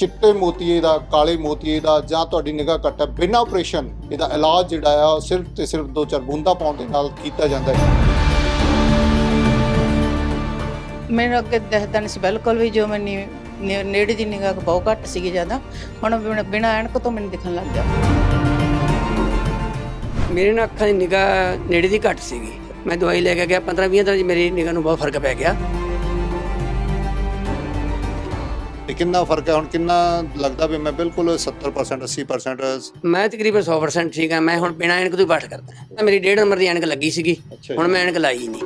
ਚਿੱਟੇ ਮੋਤੀਏ ਦਾ ਕਾਲੇ ਮੋਤੀਏ ਦਾ ਜਾਂ ਤੁਹਾਡੀ ਨਿਗਾਹ ਘੱਟ ਹੈ ਬਿਨਾਂ ਆਪਰੇਸ਼ਨ ਇਹਦਾ ਇਲਾਜ ਜਿਹੜਾ ਆ ਸਿਰਫ ਤੇ ਸਿਰਫ ਦੋ ਚਾਰ ਬੂੰਦਾਂ ਪਾਉਣ ਦੇ ਨਾਲ ਕੀਤਾ ਜਾਂਦਾ ਹੈ। ਮੈਨੂੰ ਅੱਗੇ ਦਿਖਦਾ ਨਹੀਂ ਸੀ ਬਿਲਕੁਲ ਵੀ ਜੋ ਮੈਨੂੰ ਨੇ- ਨੇੜੇ ਦੀ ਨਿਗਾਹ ਬਹੁਤ ਘੱਟ ਸੀਗੀ ਜ਼ਿਆਦਾ ਹੁਣ ਬਿਨ- ਬਿਨਾਂ ਐਨਕ ਤੋਂ ਮੈਨੂੰ ਦਿਖਣ ਲੱਗ ਗਿਆ। ਮੇਰੇ ਨਾਲ ਅੱਖਾਂ ਦੀ ਨਿਗਾਹ ਨੇੜੇ ਦੀ ਘੱਟ ਸੀਗੀ। ਮੈਂ ਦਵਾਈ ਲੈ ਕੇ ਗਿਆ 15 20 ਦਿਨਾਂ 'ਚ ਮੇਰੀ ਨਿਗਾਹ ਨੂੰ ਬਹੁਤ ਫ਼ਰਕ ਪੈ ਗਿਆ। ਤੇ ਕਿੰਨਾ ਫ਼ਰਕ ਹੈ? ਹੁਣ ਕਿੰਨਾ ਲੱਗਦਾ ਵੀ ਮੈਂ ਬਿਲਕੁਲ 70% 80% ਮੈਂ ਤਕਰੀਬਨ 100% ਠੀਕ ਹਾਂ। ਮੈਂ ਹੁਣ ਬਿਨਾਂ ਐਨਕ ਤੋਂ ਹੀ ਬਾਠ ਕਰਦਾ ਮੇਰੀ ਡੇਢ ਨੰਬਰ ਦੀ ਐਨਕ ਲੱਗੀ ਸੀਗੀ। ਹੁਣ ਮੈਂ ਐਨਕ ਲਾਈ ਨਹੀਂ।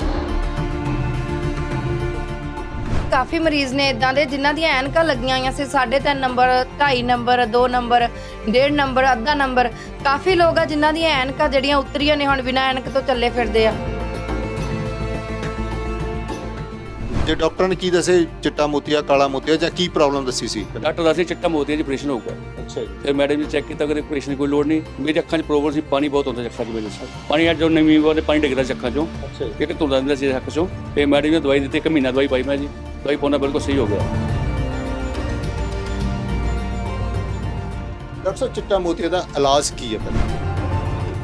ਕਾਫੀ ਮਰੀਜ਼ ਨੇ ਇਦਾਂ ਦੇ ਜਿਨ੍ਹਾਂ ਦੀਆਂ ਐਨਕਾਂ ਲੱਗੀਆਂ ਹੋਈਆਂ ਸੀ 3.5 ਨੰਬਰ 2.5 ਨੰਬਰ 2 ਨੰਬਰ 1.5 ਨੰਬਰ ਅੱਧਾ ਨੰਬਰ ਕਾਫੀ ਲੋਕ ਆ ਜਿਨ੍ਹਾਂ ਦੀਆਂ ਐਨਕਾਂ ਜਿਹੜੀਆਂ ਉਤਰੀਆਂ ਨੇ ਹੁਣ ਬਿਨਾਂ ਐਨਕ ਤੋਂ ਚੱਲੇ ਫਿਰਦੇ ਆ। ਜੇ ਡਾਕਟਰ ਨੇ ਕੀ ਦੱਸੇ ਚਿੱਟਾ ਮੋਤੀਆ ਕਾਲਾ ਮੋਤੀਆ ਜਾਂ ਕੀ ਪ੍ਰੋਬਲਮ ਦੱਸੀ ਸੀ? ਡਾਕਟਰ ਦੱਸੇ ਚਿੱਟਾ ਮੋਤੀਆ 'ਚ ਆਪਰੇਸ਼ਨ ਹੋਊਗਾ। ਅੱਛਾ ਜੀ। ਫਿਰ ਮੈਡਮ ਨੇ ਚੈੱਕ ਕੀਤਾ ਕਿ ਆਪਰੇਸ਼ਨ ਦੀ ਕੋਈ ਲੋੜ ਨਹੀਂ। ਮੇਰੀ ਅੱਖਾਂ 'ਚ ਪ੍ਰੋਬਲਮ ਸੀ ਪਾਣੀ ਬਹੁਤ ਆਉਂਦਾ ਅੱਖਾਂ 'ਚ ਮੇਰੇ ਪਾਣੀ ਅੱਜ ਜੋ ਨਵੀਂ ਵਾਰ ਪਾਣੀ ਡਿੱਗਦਾ ਅੱਖਾਂ 'ਚੋਂ। ਅੱਛਾ ਜੀ। ਇੱਕ ਤੁਰਦਾ ਰਹਿੰਦਾ ਸੀ ਅੱਖ 'ਚੋਂ। ਤੇ ਮੈਡਮ ਨੇ ਦਵਾਈ ਦਿੱਤੀ ਇੱਕ ਮਹੀਨਾ ਦਵਾਈ ਪਾਈ ਮੈਂ ਜੀ। ਦਵਾਈ ਪਾਉਣਾ ਬਿਲਕੁਲ ਸਹੀ ਹੋ ਗਿਆ। ਡਾਕਟਰ ਸਾਹਿਬ ਚਿੱਟਾ ਮੋਤੀਆ ਦਾ ਇਲਾਜ ਕੀ ਹੈ ਪਹਿਲਾਂ?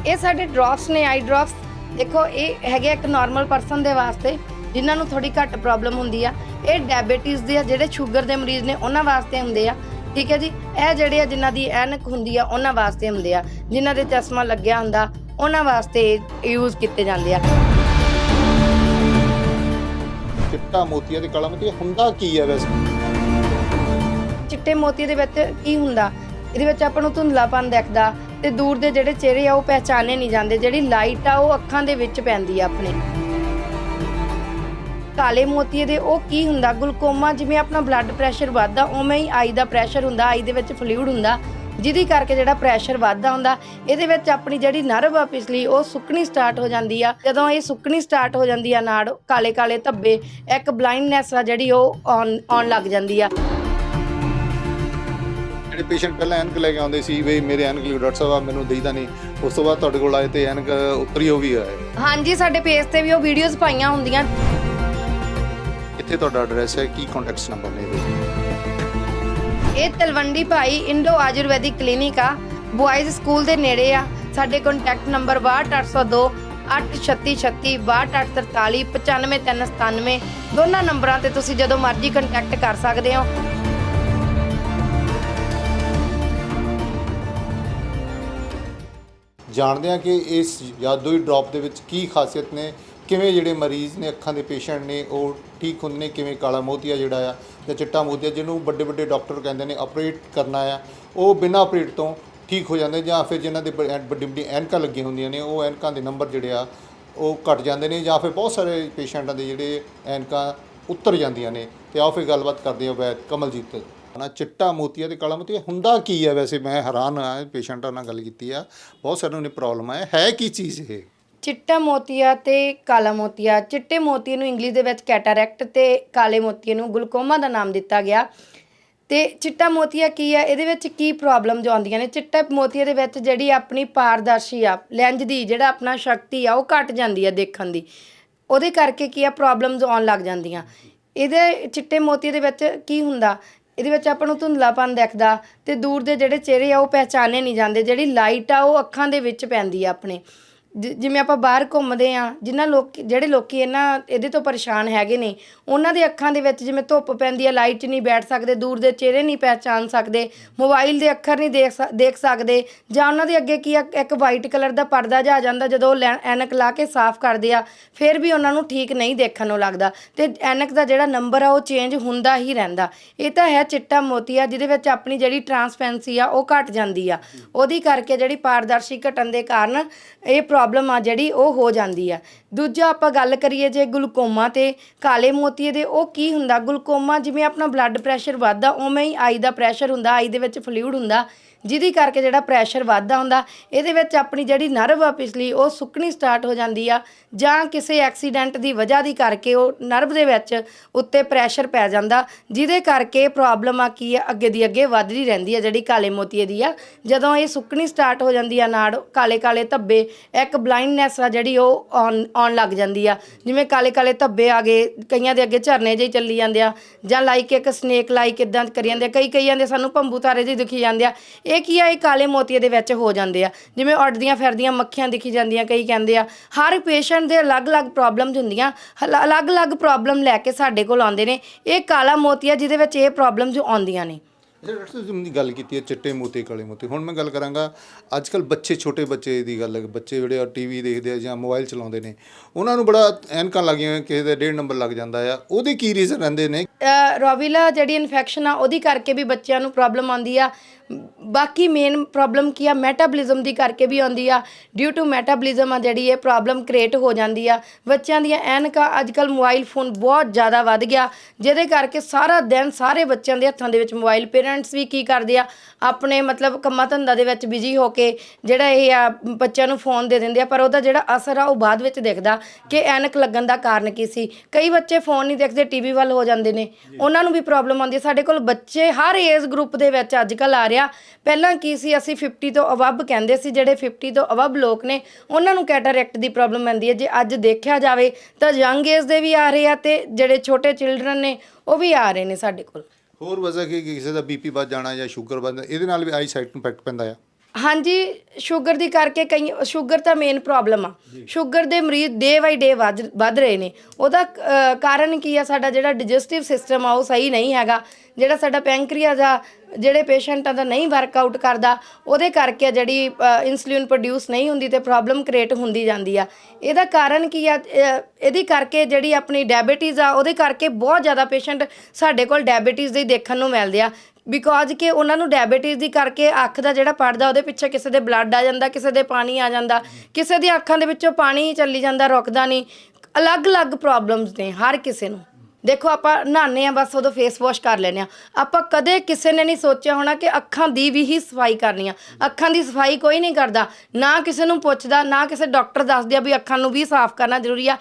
ਇਹ ਸਾਡੇ ਡ੍ਰੌਪਸ ਨੇ ਆਈ ਡ੍ਰੌਪਸ ਦੇਖੋ ਇਹ ਹੈਗੇ ਇੱਕ ਨਾਰਮਲ ਪਰਸਨ ਦੇ ਵਾਸਤੇ। ਜਿਨ੍ਹਾਂ ਨੂੰ ਥੋੜੀ ਘੱਟ ਪ੍ਰੋਬਲਮ ਹੁੰਦੀ ਆ ਇਹ ਡਾਇਬੀਟੀਜ਼ ਦੇ ਆ ਜਿਹੜੇ ਸ਼ੂਗਰ ਦੇ ਮਰੀਜ਼ ਨੇ ਉਹਨਾਂ ਵਾਸਤੇ ਹੁੰਦੇ ਆ। ਠੀਕ ਹੈ ਜੀ? ਇਹ ਜਿਹੜੇ ਆ ਜਿਨ੍ਹਾਂ ਦੀ ਐਨਕ ਹੁੰਦੀ ਆ ਉਹਨਾਂ ਵਾਸਤੇ ਹੁੰਦੇ ਆ। ਜਿਨ੍ਹਾਂ ਦੇ ਚਸ਼ਮਾ ਲੱਗਿਆ ਹੁੰਦਾ ਉਹਨਾਂ ਵਾਸਤੇ ਯੂਜ਼ ਕੀਤੇ ਜਾਂਦੇ ਆ। ਚਿੱਟਾ ਮੋਤੀਆ ਤੇ ਕਾਲਾ ਮੋਤੀਆ ਹੁੰਦਾ ਕੀ ਹੈ ਵੈਸੇ? ਚਿੱਟੇ ਮੋਤੀ ਦੇ ਵਿੱਚ ਕੀ ਹੁੰਦਾ? ਇਹਦੇ ਵਿੱਚ ਆਪਾਂ ਨੂੰ ਧੁੰਦਲਾਪਨ ਦਿਖਦਾ ਤੇ ਦੂਰ ਦੇ ਜਿਹੜੇ ਚਿਹਰੇ ਆ ਉਹ ਪਹਿਚਾਨੇ ਨਹੀਂ ਜਾਂਦੇ। ਜਿਹੜੀ ਲਾਈਟ ਆ ਉਹ ਅੱਖਾਂ ਦੇ ਵਿੱਚ ਪੈਂਦੀ ਆ ਆਪਣੇ। ਕਾਲੇ ਮੋਤੀਏ ਦੇ ਉਹ ਕੀ ਹੁੰਦਾ? ਗਲੂਕੋਮਾ ਜਿਵੇਂ ਆਪਣਾ ਬਲੱਡ ਪ੍ਰੈਸ਼ਰ ਵੱਧਦਾ ਉਵੇਂ ਹੀ ਆਈ ਦਾ ਪ੍ਰੈਸ਼ਰ ਹੁੰਦਾ ਆਈ ਦੇ ਵਿੱਚ ਫਲੂਇਡ ਹੁੰਦਾ ਜਿਹਦੀ ਕਰਕੇ ਜਿਹੜਾ ਪ੍ਰੈਸ਼ਰ ਵੱਧਦਾ ਹੁੰਦਾ ਇਹਦੇ ਵਿੱਚ ਆਪਣੀ ਜਿਹੜੀ ਨਰਵ ਆ ਪਿਛਲੀ ਉਹ ਸੁੱਕਣੀ ਸਟਾਰਟ ਹੋ ਜਾਂਦੀ ਆ। ਜਦੋਂ ਇਹ ਸੁੱਕਣੀ ਸਟਾਰਟ ਹੋ ਜਾਂਦੀ ਆ ਨਾੜ ਕਾਲੇ ਕਾਲੇ ਧੱਬੇ ਇੱਕ ਬਲਾਈਂਡਨੈਸ ਆ ਜਿਹੜੀ ਉਹ ਆਉਣ ਲੱਗ ਜਾਂਦੀ ਆ। ਜਿਹੜੇ ਪੇਸ਼ੈਂਟ ਪਹਿਲਾਂ ਐਨਕ ਲੈ ਕੇ ਆਉਂਦੇ ਸੀ ਵੀ ਮੇਰੇ ਐਨਕ ਲਈ ਡਾਕਟਰ ਸਾਹਿਬ ਮੈਨੂੰ ਦੇਈਦਾ ਨਹੀਂ। ਉਸ ਤੋਂ ਬਾਅਦ ਤੁਹਾਡੇ ਕੋਲ ਆਏ ਤੇ ਐਨਕ ਉਤਰੀ ਹੋ ਵੀ ਹੈ ਹਾਂਜੀ ਸਾਡੇ ਪੇਜ ਤੇ ਵੀ ਉਹ ਵੀਡੀਓਜ਼ ਪਾਈਆਂ ਹੁੰਦੀਆਂ। ਕਿੱਥੇ ਤੁਹਾਡਾ ਐਡਰੈਸ ਹੈ? ਕੀ ਕੰਟੈਕਟ ਨੰਬਰ ਨੇ ਇਹਦੇ? ਇਹ ਤਲਵੰਡੀ ਭਾਈ ਇੰਡੋ ਆਯੁਰਵੈਦਿਕ ਕਲੀਨਿਕ ਆ। ਬੁਆਇਜ਼ ਸਕੂਲ ਦੇ ਨੇੜੇ ਆ। ਸਾਡੇ ਕੰਟੈਕਟ ਨੰਬਰ 62802 83636 62843 95397 ਦੋਨਾਂ ਨੰਬਰਾਂ ਤੇ ਤੁਸੀਂ ਜਦੋਂ ਮਰਜ਼ੀ ਕੰਟੈਕਟ ਕਰ ਸਕਦੇ ਹੋ। ਜਾਣਦੇ ਹਾਂ ਕਿ ਇਸ ਜਾਦੂਈ ਡ੍ਰੌਪ ਦੇ ਵਿੱਚ ਕੀ ਖਾਸੀਅਤ ਨੇ ਕਿਵੇਂ ਜਿਹੜੇ ਮਰੀਜ਼ ਨੇ, ਅੱਖਾਂ ਦੇ ਪੇਸ਼ੈਂਟ ਨੇ, ਉਹ ਠੀਕ ਹੁੰਦੇ ਨੇ, ਕਿਵੇਂ ਕਾਲਾ ਮੋਤੀਆ ਜਿਹੜਾ ਆ ਜਾਂ ਚਿੱਟਾ ਮੋਤੀਆ ਜਿਹਨੂੰ ਵੱਡੇ ਵੱਡੇ ਡਾਕਟਰ ਕਹਿੰਦੇ ਨੇ ਆਪਰੇਟ ਕਰਨਾ ਆ, ਉਹ ਬਿਨਾਂ ਆਪਰੇਟ ਤੋਂ ਠੀਕ ਹੋ ਜਾਂਦੇ ਜਾਂ ਫਿਰ ਜਿਨ੍ਹਾਂ ਦੇ ਬ- ਐਨ- ਵੱਡੀ ਵੱਡੀ ਐਨਕਾਂ ਲੱਗੀਆਂ ਹੁੰਦੀਆਂ ਨੇ, ਉਹ ਐਨਕਾਂ ਦੇ ਨੰਬਰ ਜਿਹੜੇ ਆ, ਉਹ ਘਟ ਜਾਂਦੇ ਨੇ ਜਾਂ ਫਿਰ ਬਹੁਤ ਸਾਰੇ ਪੇਸ਼ੈਂਟਾਂ ਦੇ ਜਿਹੜੇ ਐਨਕਾਂ ਉਤਰ ਜਾਂਦੀਆਂ ਨੇ। ਤੇ ਆਓ ਫਿਰ ਗੱਲਬਾਤ ਕਰਦੇ ਹਾਂ ਵੈਦ ਕਮਲਜੀਤ ਨਾ ਚਿੱਟਾ ਮੋਤੀਆ ਤੇ ਕਾਲਾ ਮੋਤੀਆ ਹੁੰਦਾ ਕੀ ਹੈ ਵੈਸੇ ਮੈਂ ਹੈਰਾਨ ਆ ਪੇਸ਼ੈਂਟਾਂ ਨਾਲ ਗੱਲ ਕੀਤੀ ਆ, ਬਹੁਤ ਸਾਰਿਆਂ ਨੂੰ ਪ੍ਰੋਬਲਮ ਆ। ਹੈ ਕੀ ਚੀਜ਼ ਇਹ? ਚਿੱਟਾ ਮੋਤੀਆ ਤੇ ਕਾਲਾ ਮੋਤੀਆ। ਚਿੱਟੇ ਮੋਤੀਏ ਨੂੰ ਇੰਗਲਿਸ਼ ਦੇ ਵਿੱਚ ਕੈਟਾਰੈਕਟ ਤੇ ਕਾਲੇ ਮੋਤੀਏ ਨੂੰ ਗਲੂਕੋਮਾ ਦਾ ਨਾਮ ਦਿੱਤਾ ਗਿਆ। ਤੇ ਚਿੱਟਾ ਮੋਤੀਆ ਕੀ ਹੈ? ਇਹਦੇ ਵਿੱਚ ਕੀ ਪ੍ਰੋਬਲਮ ਆਉਂਦੀਆਂ ਨੇ? ਚਿੱਟਾ ਮੋਤੀਏ ਦੇ ਵਿੱਚ ਜਿਹੜੀ ਆਪਣੀ ਪਾਰਦਰਸ਼ੀ ਆ ਲੈਂਜ ਦੀ, ਜਿਹੜਾ ਆਪਣਾ ਸ਼ਕਤੀ ਆ, ਉਹ ਘਟ ਜਾਂਦੀ ਆ ਦੇਖਣ ਦੀ। ਉਹਦੇ ਕਰਕੇ ਕੀ ਆ? ਪ੍ਰੋਬਲਮਸ ਆਉਣ ਲੱਗ ਜਾਂਦੀਆਂ। ਇਹਦੇ ਚਿੱਟੇ ਮੋਤੀਏ ਦੇ ਵਿੱਚ ਕੀ ਹੁੰਦਾ? ਇਹਦੇ ਵਿੱਚ ਆਪਾਂ ਨੂੰ ਧੁੰਦਲਾਪਨ ਦਿਖਦਾ ਤੇ ਦੂਰ ਦੇ ਜਿਹੜੇ ਚਿਹਰੇ ਆ, ਉਹ ਪਹਿਚਾਨੇ ਨਹੀਂ ਜਾਂਦੇ। ਜਿਹੜੀ ਲਾਈਟ ਆ, ਉਹ ਅੱਖਾਂ ਦੇ ਵਿੱਚ ਪੈਂਦੀ ਆ ਆਪਣੇ। ਜਿ- ਜਿਵੇਂ ਆਪਾਂ ਬਾਹਰ ਘੁੰਮਦੇ ਆ ਜਿਨ੍ਹਾਂ ਲੋਕ, ਜਿਹੜੇ ਲੋਕੀ ਇਹਨਾਂ ਇਹਦੇ ਤੋਂ ਪਰੇਸ਼ਾਨ ਹੈਗੇ ਨੇ, ਉਹਨਾਂ ਦੇ ਅੱਖਾਂ ਦੇ ਵਿੱਚ ਜਿਵੇਂ ਧੁੱਪ ਪੈਂਦੀ ਆ ਲਾਈਟ 'ਚ ਨਹੀਂ ਬੈਠ ਸਕਦੇ, ਦੂਰ ਦੇ ਚਿਹਰੇ ਨਹੀਂ ਪਹਿਚਾਨ ਸਕਦੇ ਮੋਬਾਈਲ ਦੇ ਅੱਖਰ ਨਹੀਂ ਦੇਖ ਸਕ- ਦੇਖ ਸਕਦੇ, ਜਾਂ ਉਹਨਾਂ ਦੇ ਅੱਗੇ ਕੀ ਆ, ਇੱਕ ਵਾਈਟ ਕਲਰ ਦਾ ਪਰਦਾ ਜਿਹਾ ਆ ਜਾਂਦਾ, ਜਦੋਂ ਉਹ ਲੈ- ਐਨਕ ਲਾ ਕੇ ਸਾਫ਼ ਕਰਦੇ ਆ, ਫਿਰ ਵੀ ਉਹਨਾਂ ਨੂੰ ਠੀਕ ਨਹੀਂ ਦੇਖਣ ਨੂੰ ਲੱਗਦਾ, ਤੇ ਐਨਕ ਦਾ ਜਿਹੜਾ ਨੰਬਰ ਆ, ਉਹ ਚੇਂਜ ਹੁੰਦਾ ਹੀ ਰਹਿੰਦਾ। ਇਹ ਤਾਂ ਹੈ ਚਿੱਟਾ ਮੋਤੀ ਆ, ਜਿਹਦੇ ਵਿੱਚ ਆਪਣੀ ਜਿਹੜੀ ਟਰਾਂਸਪੈਰੈਂਸੀ ਆ, ਉਹ ਘਟ ਜਾਂਦੀ ਆ। ਉਹਦੀ ਕਰਕੇ ਜਿਹੜੀ ਪਾਰਦਰਸ਼ੀ ਘਟਣ ਦੇ ਕਾਰਨ ਇਹ ਪ੍ਰੋ ਪ੍ਰੋਬਲਮ ਆ ਜਿਹੜੀ ਉਹ ਹੋ ਜਾਂਦੀ ਆ। ਦੂਜਾ ਆਪਾਂ ਗੱਲ ਕਰੀਏ ਜੇ ਗਲੂਕੋਮਾ ਤੇ ਕਾਲੇ ਮੋਤੀਏ ਦੇ, ਉਹ ਕੀ ਹੁੰਦਾ? ਗਲੂਕੋਮਾ ਜਿਵੇਂ ਆਪਣਾ ਬਲੱਡ ਪ੍ਰੈਸ਼ਰ ਵੱਧਦਾ, ਉਵੇਂ ਹੀ ਆਈ ਦਾ ਪ੍ਰੈਸ਼ਰ ਹੁੰਦਾ, ਆਈ ਦੇ ਵਿੱਚ ਫਲੂਇਡ ਹੁੰਦਾ। ਜਿਹਦੀ ਕਰਕੇ ਜਿਹੜਾ ਪ੍ਰੈਸ਼ਰ ਵੱਧਦਾ ਹੁੰਦਾ, ਇਹਦੇ ਵਿੱਚ ਆਪਣੀ ਜਿਹੜੀ ਨਰਵ ਆ ਪਿਛਲੀ, ਉਹ ਸੁੱਕਣੀ ਸਟਾਰਟ ਹੋ ਜਾਂਦੀ ਆ, ਜਾਂ ਕਿਸੇ ਐਕਸੀਡੈਂਟ ਦੀ ਵਜ੍ਹਾ ਦੀ ਕਰਕੇ ਉਹ ਨਰਵ ਦੇ ਵਿੱਚ ਉੱਤੇ ਪ੍ਰੈਸ਼ਰ ਪੈ ਜਾਂਦਾ, ਜਿਹਦੇ ਕਰਕੇ ਪ੍ਰੋਬਲਮ ਆ ਕੀ ਆ, ਅੱਗੇ ਦੀ ਅੱਗੇ ਵੱਧਦੀ ਰਹਿੰਦੀ ਆ ਜਿਹੜੀ ਕਾਲੇ ਮੋਤੀਏ ਦੀ ਆ। ਜਦੋਂ ਇਹ ਸੁੱਕਣੀ ਸਟਾਰਟ ਹੋ ਜਾਂਦੀ ਆ ਨਾੜ, ਕਾਲੇ ਕਾਲੇ ਧੱਬੇ, ਇੱਕ ਬਲਾਈਂਡਨੈਸ ਆ ਜਿਹੜੀ ਉਹ ਆਉਣ ਆਉਣ ਲੱਗ ਜਾਂਦੀ ਆ। ਜਿਵੇਂ ਕਾਲੇ ਕਾਲੇ ਧੱਬੇ ਆ ਗਏ, ਕਈਆਂ ਦੇ ਅੱਗੇ ਝਰਨੇ ਜਿਹੇ ਚੱਲੀ ਜਾਂਦੇ ਆ, ਜਾਂ ਲਾਈਕ ਇੱਕ ਸਨੇਕ ਲਾਈਕ ਇਦਾਂ ਕਰੀ ਜਾਂਦੇ ਆ, ਕਈ ਕਈਆਂ ਦੇ ਸਾਨੂੰ ਭੰਬੂ ਤਾਰੇ ਜਿਹੇ ਦਿਖੀ ਜਾਂਦੇ ਆ। ਇਹ ਕੀ ਆ? ਇਹ ਕਾਲੇ ਮੋਤੀਏ ਦੇ ਵਿੱਚ ਹੋ ਜਾਂਦੇ ਆ। ਜਿਵੇਂ ਉੱਡਦੀਆਂ ਫਿਰਦੀਆਂ ਮੱਖੀਆਂ ਦਿਖੀ ਜਾਂਦੀਆਂ, ਕਈ ਕਹਿੰਦੇ ਆ। ਹਰ ਪੇਸ਼ੈਂਟ ਦੇ ਅਲੱਗ-ਅਲੱਗ ਪ੍ਰੋਬਲਮਸ ਹੁੰਦੀਆਂ। ਅਲੱਗ-ਅਲੱਗ ਪ੍ਰੋਬਲਮ ਲੈ ਕੇ ਸਾਡੇ ਕੋਲ ਆਉਂਦੇ ਨੇ। ਇਹ ਕਾਲਾ ਮੋਤੀਆ ਜਿਹਦੇ ਵਿੱਚ ਇਹ ਪ੍ਰੋਬਲਮਸ ਆਉਂਦੀਆਂ ਨੇ। ਅੱਛਾ, ਡਾਕਟਰ ਸਾਹਿਬ ਜਿਵੇਂ ਗੱਲ ਕੀਤੀ ਹੈ ਚਿੱਟੇ ਮੋਤੀ, ਕਾਲੇ ਮੋਤੀ। ਹੁਣ ਮੈਂ ਗੱਲ ਕਰਾਂਗਾ ਅੱਜ ਕੱਲ ਬੱਚੇ, ਛੋਟੇ ਬੱਚੇ ਦੀ ਗੱਲ ਹੈ। ਬੱਚੇ ਜਿਹੜੇ ਆ ਟੀਵੀ ਦੇਖਦੇ ਆ ਜਾਂ ਮੋਬਾਈਲ ਚਲਾਉਂਦੇ ਨੇ, ਉਹਨਾਂ ਨੂੰ ਬੜਾ ਐਨਕਾਂ ਲੱਗੀਆਂ ਕਿਸੇ ਦੇ ਡੇਢ ਨੰਬਰ ਲੱਗ ਜਾਂਦਾ ਆ। ਉਹਦੇ ਕੀ ਰੀਜ਼ਨ ਰਹਿੰਦੇ ਨੇ? ਰੋਵੀਲਾ ਜਿਹੜੀ ਇਨਫੈਕਸ਼ਨ ਆ, ਉਹਦੀ ਕਰਕੇ ਵੀ ਬੱਚਿਆਂ ਨੂੰ ਪ੍ਰੋਬਲਮ ਆਉਂਦੀ ਆ। ਬਾਕੀ ਮੇਨ ਪ੍ਰੋਬਲਮ ਕੀ ਆ ਮੈਟਾਬੋਲਿਜ਼ਮ ਦੀ ਕਰਕੇ ਵੀ ਆਉਂਦੀ ਆ। ਡਿਊ ਟੂ ਮੈਟਾਬੋਲਿਜ਼ਮ ਆ ਜਿਹੜੀ, ਇਹ ਪ੍ਰੋਬਲਮ ਕ੍ਰੀਏਟ ਹੋ ਜਾਂਦੀ ਆ। ਬੱਚਿਆਂ ਦੀਆਂ ਐਨਕਾਂ ਅੱਜਕੱਲ ਮੋਬਾਈਲ ਫੋਨ ਬਹੁਤ ਜ਼ਿਆਦਾ ਵੱਧ ਗਿਆ। ਜਿਹਦੇ ਕਰਕੇ ਸਾਰਾ ਦਿਨ ਸਾਰੇ ਬੱਚਿਆਂ ਦੇ ਹੱਥਾਂ ਦੇ ਵਿੱਚ ਮੋਬਾਈਲ ਪੇਰੈਂਟਸ ਵੀ ਕੀ ਕਰਦੇ ਆ, ਆਪਣੇ ਮਤਲਬ ਕੰਮਾਂ ਧੰਦਾ ਦੇ ਵਿੱਚ ਬਿਜ਼ੀ ਹੋ ਕੇ ਜਿਹੜਾ ਇਹ ਆ, ਬੱਚਿਆਂ ਨੂੰ ਫੋਨ ਦੇ ਦਿੰਦੇ ਆ। ਪਰ ਉਹਦਾ ਜਿਹੜਾ ਅਸਰ ਆ, ਉਹ ਬਾਅਦ ਵਿੱਚ ਦਿਖਦਾ ਕਿ ਐਨਕ ਲੱਗਣ ਦਾ ਕਾਰਨ ਕੀ ਸੀ। ਕਈ ਬੱਚੇ ਫੋਨ ਨਹੀਂ ਦੇਖਦੇ ਟੀਵੀ ਵੱਲ ਹੋ ਜਾਂਦੇ ਨੇ। ਉਹਨਾਂ ਨੂੰ ਵੀ ਪ੍ਰੋਬਲਮ ਆਉਂਦੀ ਹੈ। ਸਾਡੇ ਕੋਲ ਬੱਚੇ ਹਰ ਏਜ ਗਰੁੱਪ ਦੇ ਵਿੱਚ ਅੱਜ ਕੱਲ ਆ ਰਿਹਾ। ਪਹਿਲਾਂ ਕੀ ਸੀ, ਅਸੀਂ 50 ਤੋਂ ਅਬਵ ਕਹਿੰਦੇ ਸੀ, ਜਿਹੜੇ 50 ਤੋਂ ਅਬਵ ਲੋਕ ਨੇ, ਉਹਨਾਂ ਨੂੰ ਕੈਟਰੈਕਟ ਦੀ ਪ੍ਰੋਬਲਮ ਆਉਂਦੀ ਹੈ। ਜੇ ਅੱਜ ਦੇਖਿਆ ਜਾਵੇ ਤਾਂ ਯੰਗ ਏਜ ਦੇ ਵੀ ਆ ਰਹੇ ਆ ਤੇ ਜਿਹੜੇ ਛੋਟੇ ਚਿਲਡਰਨ ਨੇ, ਉਹ ਵੀ ਆ ਰਹੇ ਨੇ ਸਾਡੇ ਕੋਲ। ਹੋਰ ਵਜ੍ਹਾ ਕਿ ਕਿਸੇ ਦਾ ਬੀਪੀ ਵੱਧ ਜਾਣਾ ਜਾਂ ਸ਼ੂਗਰ ਵੱਧ ਇਹਦੇ ਨਾਲ ਵੀ ਆਈ ਸਾਈਟ ਨੂੰ ਇੰਪੈਕਟ ਪੈਂਦਾ ਆ। ਹਾਂਜੀ ਸ਼ੂਗਰ ਦੀ ਕਰਕੇ ਕਈ ਸ਼ੂਗਰ ਤਾਂ ਮੇਨ ਪ੍ਰੋਬਲਮ ਆ। ਸ਼ੂਗਰ ਦੇ ਮਰੀਜ਼ ਡੇ ਬਾਈ ਡੇ ਵੱਧ ਰਹੇ ਨੇ। ਉਹਦਾ ਅ, ਕਾਰਨ ਕੀ ਆ? ਸਾਡਾ ਜਿਹੜਾ ਡਾਈਜੈਸਟਿਵ ਸਿਸਟਮ ਆ ਉਹ ਸਹੀ ਨਹੀਂ ਹੈਗਾ। ਜਿਹੜਾ ਸਾਡਾ ਪੈਂਕਰੀਆਸ ਆ ਜਿਹੜੇ ਪੇਸ਼ੈਂਟਾਂ ਦਾ ਨਹੀਂ ਵਰਕਆਊਟ ਕਰਦਾ, ਉਹਦੇ ਕਰਕੇ ਜਿਹੜੀ ਇਨਸੂਲਿਨ ਪ੍ਰੋਡਿਊਸ ਨਹੀਂ ਹੁੰਦੀ ਤੇ ਪ੍ਰੋਬਲਮ ਕ੍ਰੀਏਟ ਹੁੰਦੀ ਜਾਂਦੀ ਆ। ਇਹਦਾ ਕਾਰਨ ਕੀ ਆ? ਇਹਦੀ ਕਰਕੇ ਜਿਹੜੀ ਆਪਣੀ ਡਾਇਬੀਟੀਜ਼ ਆ, ਉਹਦੇ ਕਰਕੇ ਬਹੁਤ ਜ਼ਿਆਦਾ ਪੇਸ਼ੈਂਟ ਸਾਡੇ ਕੋਲ ਡਾਇਬੀਟੀਜ਼ ਦੇ ਦੇਖਣ ਨੂੰ ਮਿਲਦੇ ਆ। ਬਿਕੋਜ਼ ਕਿ ਉਹਨਾਂ ਨੂੰ ਡਾਇਬੀਟੀਜ਼ ਦੀ ਕਰਕੇ ਅੱਖ ਦਾ ਜਿਹੜਾ ਪੜਦਾ ਉਹਦੇ ਪਿੱਛੇ ਕਿਸੇ ਦੇ ਬਲੱਡ ਆ ਜਾਂਦਾ, ਕਿਸੇ ਦੇ ਪਾਣੀ ਆ ਜਾਂਦਾ, ਕਿਸੇ ਦੀ ਅੱਖਾਂ ਦੇ ਵਿੱਚੋਂ ਪਾਣੀ ਚੱਲੀ ਜਾਂਦਾ, ਰੁਕਦਾ ਨਹੀਂ। ਅਲੱਗ-ਅਲੱਗ ਪ੍ਰੋਬਲਮਸ ਨੇ ਹਰ ਕਿਸੇ ਨੂੰ। ਦੇਖੋ, ਆਪਾਂ ਨਹਾਉਂਦੇ ਆ ਬਸ ਉਦੋਂ ਫੇਸ ਵਾਸ਼ ਕਰ ਲੈਂਦੇ ਆ ਆਪਾਂ ਕਦੇ ਕਿਸੇ ਨੇ ਨਹੀਂ ਸੋਚਿਆ ਹੋਣਾ ਕਿ ਅੱਖਾਂ ਦੀ ਵੀ ਹੀ ਸਫ਼ਾਈ ਕਰਨੀ ਆ। ਅੱਖਾਂ ਦੀ ਸਫ਼ਾਈ ਕੋਈ ਨਹੀਂ ਕਰਦਾ। ਨਾ ਕਿਸੇ ਨੂੰ ਪੁੱਛਦਾ, ਨਾ ਕਿਸੇ ਡਾਕਟਰ ਦੱਸਦੇ ਆ ਵੀ ਅੱਖਾਂ ਨੂੰ ਵੀ ਸਾਫ਼ ਕਰਨਾ ਜ਼ਰੂਰੀ ਆ।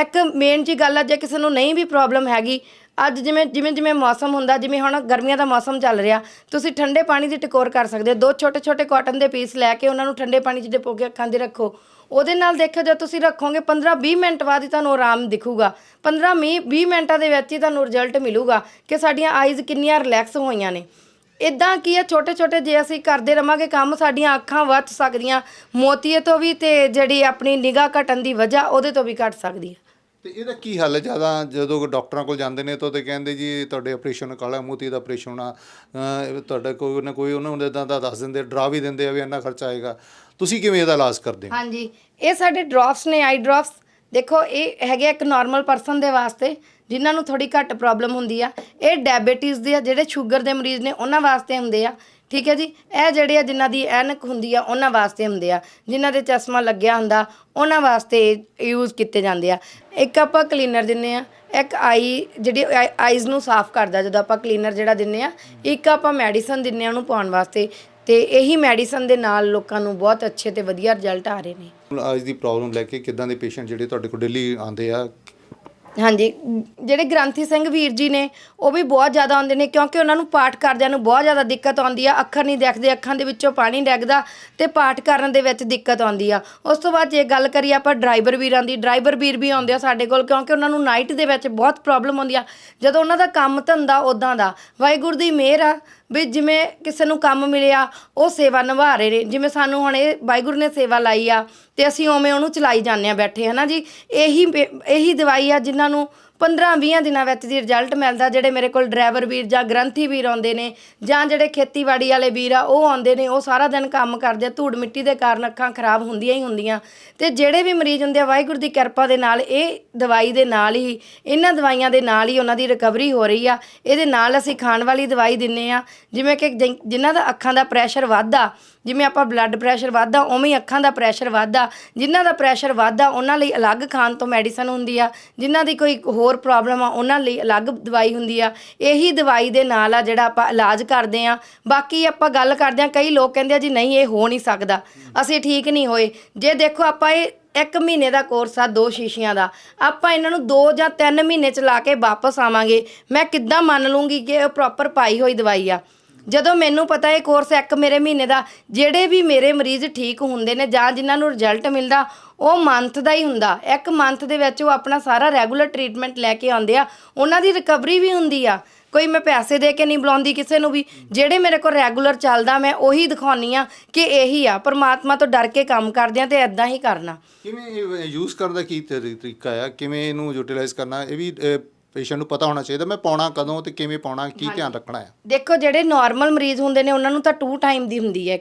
ਇੱਕ ਮੇਨ ਜੀ ਗੱਲ ਆ, ਜੇ ਕਿਸੇ ਨੂੰ ਨਹੀਂ ਵੀ ਪ੍ਰੋਬਲਮ ਹੈਗੀ, ਅੱਜ ਜਿਵੇਂ ਜਿਵੇਂ ਜਿਵੇਂ ਮੌਸਮ ਹੁੰਦਾ, ਜਿਵੇਂ ਹੁਣ ਗਰਮੀਆਂ ਦਾ ਮੌਸਮ ਚੱਲ ਰਿਹਾ, ਤੁਸੀਂ ਠੰਡੇ ਪਾਣੀ ਦੀ ਟਕੋਰ ਕਰ ਸਕਦੇ ਹੋ। ਦੋ ਛੋਟੇ ਛੋਟੇ ਕਾਟਨ ਦੇ ਪੀਸ ਲੈ ਕੇ ਉਹਨਾਂ ਨੂੰ ਠੰਡੇ ਪਾਣੀ 'ਚ ਡਿਪੋ ਕੇ ਅੱਖਾਂ ਦੇ ਰੱਖੋ। ਉਹਦੇ ਨਾਲ ਦੇਖੋ ਜੇ ਤੁਸੀਂ ਰੱਖੋਗੇ 15-20 ਮਿੰਟ ਬਾਅਦ ਹੀ ਤੁਹਾਨੂੰ ਆਰਾਮ ਦਿਖੂਗਾ। 15-20 ਮਿੰਟਾਂ ਦੇ ਵਿੱਚ ਹੀ ਤੁਹਾਨੂੰ ਰਿਜ਼ਲਟ ਮਿਲੂਗਾ ਕਿ ਸਾਡੀਆਂ ਆਈਜ਼ ਕਿੰਨੀਆਂ ਰਿਲੈਕਸ ਹੋਈਆਂ ਨੇ। ਇਦਾਂ ਕੀ ਆ ਛੋਟੇ ਛੋਟੇ ਜੇ ਅਸੀਂ ਕਰਦੇ ਰਵਾਂਗੇ ਕੰਮ, ਸਾਡੀਆਂ ਅੱਖਾਂ ਵੱਧ ਸਕਦੀਆਂ, ਮੋਤੀਏ ਤੋਂ ਵੀ ਤੇ ਜਿਹੜੀ ਆਪਣੀ ਨਿਗਾਹ ਘਟਣ ਦੀ ਵਜ੍ਹਾ ਉਹਦੇ ਤੋਂ ਵੀ ਘਟ ਸਕਦੀ ਹੈ ਤੇ ਇਹਦਾ ਕੀ ਹੱਲ ਹੈ? ਜ਼ਿਆਦਾ ਜਦੋਂ ਡਾਕਟਰਾਂ ਕੋਲ ਜਾਂਦੇ ਨੇ ਤਾਂ ਤੇ ਕਹਿੰਦੇ ਜੀ, ਤੁਹਾਡੇ ਆਪਰੇਸ਼ਨ ਕਾਲਾ ਮੋਤੀ ਦਾ ਆਪਰੇਸ਼ਨ ਆ। ਤੁਹਾਡਾ ਕੋਈ ਨਾ ਕੋਈ ਉਹਨਾਂ ਨੂੰ ਇਦਾਂ ਦਾ ਦੱਸ ਦਿੰਦੇ, ਡਰਾ ਵੀ ਦਿੰਦੇ ਆ ਵੀ ਇੰਨਾ ਖਰਚਾ ਆਏਗਾ। ਤੁਸੀਂ ਕਿਵੇਂ ਇਹਦਾ ਇਲਾਜ ਕਰਦੇ ਹੋ? ਹਾਂਜੀ, ਇਹ ਸਾਡੇ ਡ੍ਰੌਪਸ ਨੇ, ਆਈ ਡ੍ਰੌਪਸ। ਦੇਖੋ, ਇਹ ਹੈਗੇ ਇੱਕ ਨਾਰਮਲ ਪਰਸਨ ਦੇ ਵਾਸਤੇ, ਜਿਨ੍ਹਾਂ ਨੂੰ ਥੋੜੀ ਘੱਟ ਪ੍ਰੋਬਲਮ ਹੁੰਦੀ ਆ। ਇਹ ਡਾਇਬੀਟੀਜ਼ ਦੇ ਆ, ਜਿਹੜੇ ਸ਼ੂਗਰ ਦੇ ਮਰੀਜ਼ ਨੇ, ਉਹਨਾਂ ਵਾਸਤੇ ਹੁੰਦੇ ਆ। ਠੀਕ ਹੈ ਜੀ? ਇਹ ਜਿਹੜੇ ਆ, ਜਿਨ੍ਹਾਂ ਦੀ ਐਨਕ ਹੁੰਦੀ ਆ, ਉਹਨਾਂ ਵਾਸਤੇ ਹੁੰਦੇ ਆ। ਜਿਨ੍ਹਾਂ ਦੇ ਚਸ਼ਮਾ ਲੱਗਿਆ ਹੁੰਦਾ, ਉਹਨਾਂ ਵਾਸਤੇ ਯੂਜ਼ ਕੀਤੇ ਜਾਂਦੇ ਆ। ਇੱਕ ਆਪਾਂ ਕਲੀਨਰ ਦਿੰਨੇ ਆ। ਇੱਕ ਆਈ ਜਿਹੜੀ ਆਈਜ਼ ਨੂੰ ਸਾਫ਼ ਕਰਦਾ, ਜਦੋਂ ਆਪਾਂ ਕਲੀਨਰ ਜਿਹੜਾ ਦਿੰਨੇ ਆ, ਇੱਕ ਆਪਾਂ ਮੈਡੀਸਨ ਦਿੰਨੇ ਆ ਉਹਨੂੰ ਪਾਉਣ ਵਾਸਤੇ। ਤੇ ਇਹੀ ਮੈਡੀਸਨ ਦੇ ਨਾਲ ਲੋਕਾਂ ਨੂੰ ਬਹੁਤ ਅੱਛੇ ਤੇ ਵਧੀਆ ਰਿਜ਼ਲਟ ਆ ਰਹੇ ਨੇ। ਹੁਣ ਅੱਜ ਦੀ ਪ੍ਰੋਬਲਮ ਲੈ ਕੇ ਕਿਦਾਂ ਦੇ ਪੇਸ਼ੈਂਟ ਜਿਹੜੇ ਤੁਹਾਡੇ ਕੋਲ ਡੇਲੀ ਆਉਂਦੇ ਆ? ਹਾਂਜੀ ਜਿਹੜੇ ਗ੍ਰੰਥੀ ਸਿੰਘ ਵੀਰ ਜੀ ਨੇ ਉਹ ਵੀ ਬਹੁਤ ਜ਼ਿਆਦਾ ਆਉਂਦੇ ਨੇ ਕਿਉਂਕਿ ਉਹਨਾਂ ਨੂੰ ਪਾਠ ਕਰਦਿਆਂ ਨੂੰ ਬਹੁਤ ਜ਼ਿਆਦਾ ਦਿੱਕਤ ਆਉਂਦੀ ਆ। ਅੱਖਰ ਨਹੀਂ ਦੇਖਦੇ ਅੱਖਾਂ ਦੇ ਵਿੱਚੋਂ ਪਾਣੀ ਡਿੱਗਦਾ ਤੇ ਪਾਠ ਕਰਨ ਦੇ ਵਿੱਚ ਦਿੱਕਤ ਆਉਂਦੀ ਆ। ਉਸ ਤੋਂ ਬਾਅਦ ਜੇ ਗੱਲ ਕਰੀਏ ਆਪਾਂ ਡਰਾਈਵਰ ਵੀਰਾਂ ਦੀ ਡਰਾਈਵਰ ਵੀਰ ਵੀ ਆਉਂਦੇ ਆ ਸਾਡੇ ਕੋਲ ਕਿਉਂਕਿ ਉਹਨਾਂ ਨੂੰ ਨਾਈਟ ਦੇ ਵਿੱਚ ਬਹੁਤ ਪ੍ਰੋਬਲਮ ਆਉਂਦੀ ਆ। ਜਦੋਂ ਉਹਨਾਂ ਦਾ ਕੰਮ ਧੰਦਾ ਉਦਾਂ ਦਾ ਵਾਹਿਗੁਰੂ ਦੀ ਮਿਹਰ ਆ ਵੀ ਜਿਵੇਂ ਕਿਸੇ ਨੂੰ ਕੰਮ ਮਿਲਿਆ, ਉਹ ਸੇਵਾ ਨਿਭਾ ਰਹੇ ਨੇ। ਜਿਵੇਂ ਸਾਨੂੰ ਹੁਣ ਇਹ ਵਾਹਿਗੁਰੂ ਨੇ ਸੇਵਾ ਲਾਈ ਆ ਤੇ ਅਸੀਂ ਉਵੇਂ ਉਹਨੂੰ ਚਲਾਈ ਜਾਂਦੇ ਆ ਬੈਠੇ, ਹਨਾ ਜੀ? ਇਹੀ ਬੇ- ਇਹੀ ਦਵਾਈ ਆ ਜਿਨ੍ਹਾਂ ਨੂੰ 15-20 ਦਿਨਾਂ ਵਿੱਚ ਦੀ ਰਿਜ਼ਲਟ ਮਿਲਦਾ, ਜਿਹੜੇ ਮੇਰੇ ਕੋਲ ਡਰਾਈਵਰ ਵੀਰ ਜਾਂ ਗ੍ਰੰਥੀ ਵੀਰ ਆਉਂਦੇ ਨੇ ਜਾਂ ਜਿਹੜੇ ਖੇਤੀਬਾੜੀ ਵਾਲੇ ਵੀਰ ਆ, ਉਹ ਆਉਂਦੇ ਨੇ, ਉਹ ਸਾਰਾ ਦਿਨ ਕੰਮ ਕਰਦੇ ਆ, ਧੂੜ ਮਿੱਟੀ ਦੇ ਕਾਰਨ ਅੱਖਾਂ ਖਰਾਬ ਹੁੰਦੀਆਂ ਹੀ ਹੁੰਦੀਆਂ। ਤੇ ਜਿਹੜੇ ਵੀ ਮਰੀਜ਼ ਹੁੰਦੇ ਆ, ਵਾਹਿਗੁਰੂ ਦੀ ਕਿਰਪਾ ਦੇ ਨਾਲ, ਇਹ ਦਵਾਈ ਦੇ ਨਾਲ ਹੀ, ਇਹਨਾਂ ਦਵਾਈਆਂ ਦੇ ਨਾਲ ਹੀ ਉਹਨਾਂ ਦੀ ਰਿਕਵਰੀ ਹੋ ਰਹੀ ਆ। ਇਹਦੇ ਨਾਲ ਅਸੀਂ ਖਾਣ ਵਾਲੀ ਦਵਾਈ ਦਿੰਨੇ ਆ, ਜਿਵੇਂ ਕਿ ਜਿ- ਜਿਨ੍ਹਾਂ ਦਾ ਅੱਖਾਂ ਦਾ ਪ੍ਰੈਸ਼ਰ ਵੱਧਦਾ ਜਿਵੇਂ ਆਪਾਂ ਬਲੱਡ ਪ੍ਰੈਸ਼ਰ ਵੱਧਦਾ ਉਵੇਂ ਹੀ ਅੱਖਾਂ ਦਾ ਪ੍ਰੈਸ਼ਰ ਵੱਧਦਾ ਜਿਨ੍ਹਾਂ ਦਾ ਪ੍ਰੈਸ਼ਰ ਵੱਧਦਾ ਉਹਨਾਂ ਲਈ ਅਲੱਗ ਖਾਣ ਤੋਂ ਮੈਡੀਸਨ ਹੁੰਦੀ ਆ, ਜਿਨ੍ਹਾਂ ਦੀ ਕੋਈ ਹੋਰ ਪ੍ਰੋਬਲਮ ਆ, ਉਹਨਾਂ ਲਈ ਅਲੱਗ ਦਵਾਈ ਹੁੰਦੀ ਆ। ਇਹੀ ਦਵਾਈ ਦੇ ਨਾਲ ਆ ਜਿਹੜਾ ਆਪਾਂ ਇਲਾਜ ਕਰਦੇ ਆ। ਬਾਕੀ ਆਪਾਂ ਗੱਲ ਕਰਦੇ ਆ, ਕਈ ਲੋਕ ਕਹਿੰਦੇ ਆ ਜੀ, ਨਹੀਂ, ਇਹ ਹੋ ਨਹੀਂ ਸਕਦਾ। ਅਸੀਂ ਠੀਕ ਨਹੀਂ ਹੋਏ। ਜੇ ਦੇਖੋ ਆਪਾਂ ਇਹ ਇੱਕ ਮਹੀਨੇ ਦਾ ਕੋਰਸ ਆ, ਦੋ ਸ਼ੀਸ਼ੀਆਂ ਦਾ। ਆਪਾਂ ਇਹਨਾਂ ਨੂੰ ਦੋ ਜਾਂ ਤਿੰਨ ਮਹੀਨੇ ਚ ਲਾ ਕੇ ਵਾਪਸ ਆਵਾਂਗੇ। ਮੈਂ ਕਿੱਦਾਂ ਮੰਨ ਲੂੰਗੀ ਕਿ ਇਹ ਪ੍ਰੋਪਰ ਪਾਈ ਹੋਈ ਦਵਾਈ ਆ? ਜਦੋਂ ਮੈਨੂੰ ਪਤਾ ਇਹ ਕੋਰਸ ਇੱਕ ਮੇਰੇ ਮਹੀਨੇ ਦਾ, ਜਿਹੜੇ ਵੀ ਮੇਰੇ ਮਰੀਜ਼ ਠੀਕ ਹੁੰਦੇ ਨੇ ਜਾਂ ਜਿਨ੍ਹਾਂ ਨੂੰ ਰਿਜ਼ਲਟ ਮਿਲਦਾ ਉਹ ਮੰਥ ਦਾ ਹੀ ਹੁੰਦਾ। ਇੱਕ ਮੰਥ ਦੇ ਵਿੱਚ ਉਹ ਆਪਣਾ ਸਾਰਾ ਰੈਗੂਲਰ ਟ੍ਰੀਟਮੈਂਟ ਲੈ ਕੇ ਆਉਂਦੇ ਆ। ਉਹਨਾਂ ਦੀ ਰਿਕਵਰੀ ਵੀ ਹੁੰਦੀ ਆ। ਕੋਈ ਮੈਂ ਪੈਸੇ ਦੇ ਕੇ ਨਹੀਂ ਬੁਲਾਉਂਦੀ ਕਿਸੇ ਨੂੰ ਵੀ। ਜਿਹੜੇ ਮੇਰੇ ਕੋਲ ਰੈਗੂਲਰ ਚੱਲਦਾ, ਮੈਂ ਉਹੀ ਦਿਖਾਉਣੀ ਆ ਕਿ ਇਹੀ ਆ। ਪਰਮਾਤਮਾ ਤੋਂ ਡਰ ਕੇ ਕੰਮ ਕਰਦੇ ਆ ਤੇ ਐਦਾਂ ਹੀ ਕਰਨਾ। ਕਿਵੇਂ ਯੂਜ਼ ਕਰਨ ਦਾ ਕੀ ਤਰੀਕਾ ਆ? ਕਿਵੇਂ ਇਹਨੂੰ ਯੂਟਿਲਾਈਜ਼ ਕਰਨਾ? ਇਹ ਵੀ ਪੇਸ਼ੈਂਟ ਨੂੰ ਪਤਾ ਹੋਣਾ ਚਾਹੀਦਾ ਮੈਂ ਪਾਉਣਾ ਕਦੋਂ ਤੇ ਕਿਵੇਂ ਪਾਉਣਾ ਕੀ ਧਿਆਨ ਰੱਖਣਾ ਆ ਦੇਖੋ ਜਿਹੜੇ ਨਾਰਮਲ ਮਰੀਜ਼ ਹੁੰਦੇ ਨੇ ਉਹਨਾਂ ਨੂੰ ਤਾਂ 2 ਟਾਈਮ ਦੀ ਹੁੰਦੀ ਹੈ